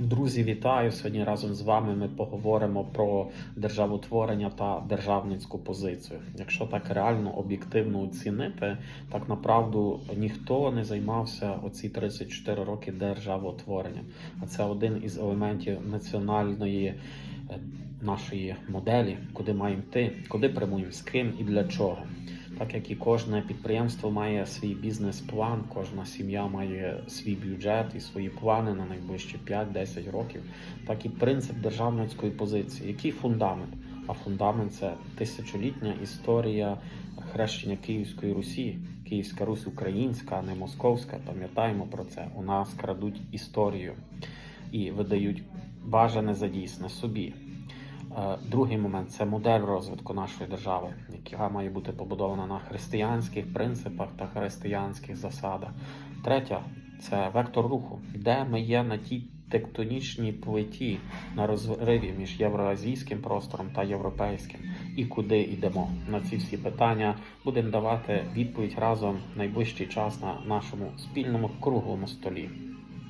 Друзі, вітаю! Сьогодні разом з вами ми поговоримо про державотворення та державницьку позицію. Якщо так реально об'єктивно оцінити, так направду ніхто не займався оці 34 роки державотворенням. А це один із елементів національної е, нашої моделі, куди маємо йти, куди прямуємо, з ким і для чого. Так як і кожне підприємство має свій бізнес-план, кожна сім'я має свій бюджет і свої плани на найближчі 5-10 років, так і принцип державницької позиції. Який фундамент? А фундамент це тисячолітня історія хрещення Київської Русі. Київська Русь українська, а не московська. Пам'ятаємо про це. У нас крадуть історію і видають бажане за дійсне собі. Е, Другий момент це модель розвитку нашої держави, яка має бути побудована на християнських принципах та християнських засадах. Третя це вектор руху, де ми є на тій тектонічній плиті на розриві між євроазійським простором та європейським, і куди йдемо. На ці всі питання будемо давати відповідь разом в найближчий час на нашому спільному круглому столі.